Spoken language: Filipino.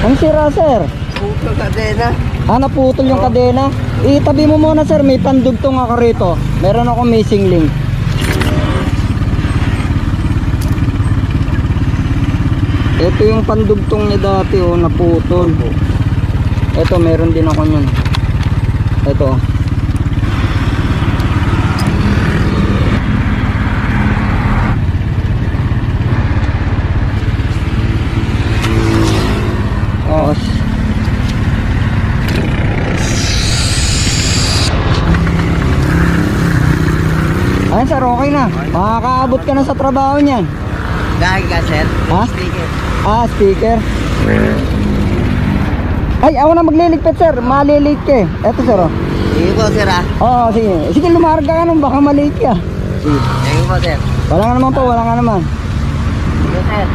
Ang sira sir. Puto kadena. Ah, naputol yung kadena. Itabi mo muna sir, may pandugtong ako rito. Meron ako missing link. Ito yung pandugtong niya dati oh, naputol. Ito, meron din ako niyan. Ito. Oh, Ayan sir, okay na. Makakaabot ka na sa trabaho niyan. Dahil ka, sir. Ha? Speaker. Ah, speaker. Ay, ako na magliligpit sir. Malilate ka eh. Eto sir oh. Sige po, sir, ah. Oo, sige. Sige, lumarga ka nung baka malate ka. Sige. Sige po, sir. Wala nga naman po, wala nga naman. Sige, sir.